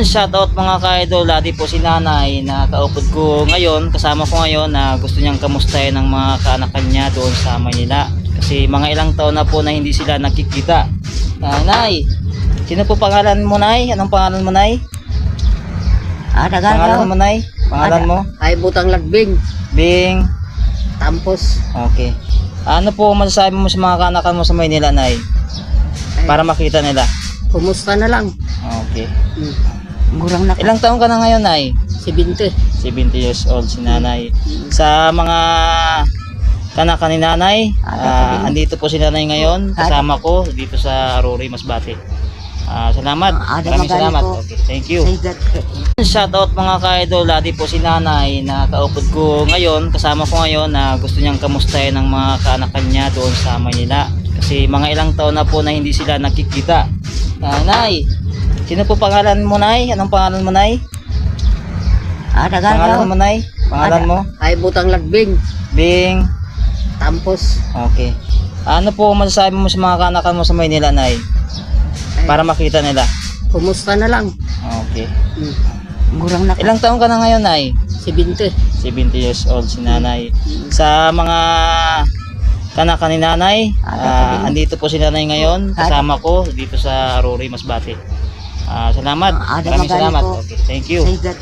Shoutout mga ka-idol, dati po si nanay na kaupod ko ngayon, kasama ko ngayon na gusto niyang kamustahin ng mga kaanakan niya doon sa Manila. Kasi mga ilang taon na po na hindi sila nakikita. Ah, nay, sino po pangalan mo nay? Anong pangalan mo nay? Ah, Pangalan nagagaw. mo nay? Pangalan mo? Ay, butang lagbing. Bing. Tampos. Okay. Ano po masasabi mo sa mga kaanakan mo sa Manila nay? Ay, Para makita nila. Kumusta na lang? Okay. Hmm. Murang na Ilang taon ka na ngayon nay? Si Binte. 70 years old si nanay. Sa mga kanaka ni nanay, ah, andito po si nanay ngayon. Kasama ko dito sa Aurori, Masbate. Ah, salamat. Ah, Maraming salamat. po. Okay, thank you. Say that. Shoutout mga ka-idol, dati po si nanay na kaupod ko ngayon, kasama ko ngayon na gusto niyang kamustahin ng mga kaanakan niya doon sa Manila. Kasi mga ilang taon na po na hindi sila nakikita. Ah, nay, sino po pangalan mo nay? Anong pangalan mo nay? Ah, Pangalan mo nay? Pangalan mo? Ay, butang lagbing. Bing. Tampos. Okay. Ano po masasabi mo sa mga kaanakan mo sa Maynila, Nay? Ay, Para makita nila. Kumusta na lang? Okay. Hmm. Murang na Ilang taon ka na ngayon, Nay? Si Binte. 70 years old si Nanay. Sa mga kanaka ni Nanay, ah, andito po si Nanay ngayon. Kasama ko dito sa Aurori, Masbate. Ah, salamat. Ah, ada Maraming salamat. po. Okay, thank you. Say that.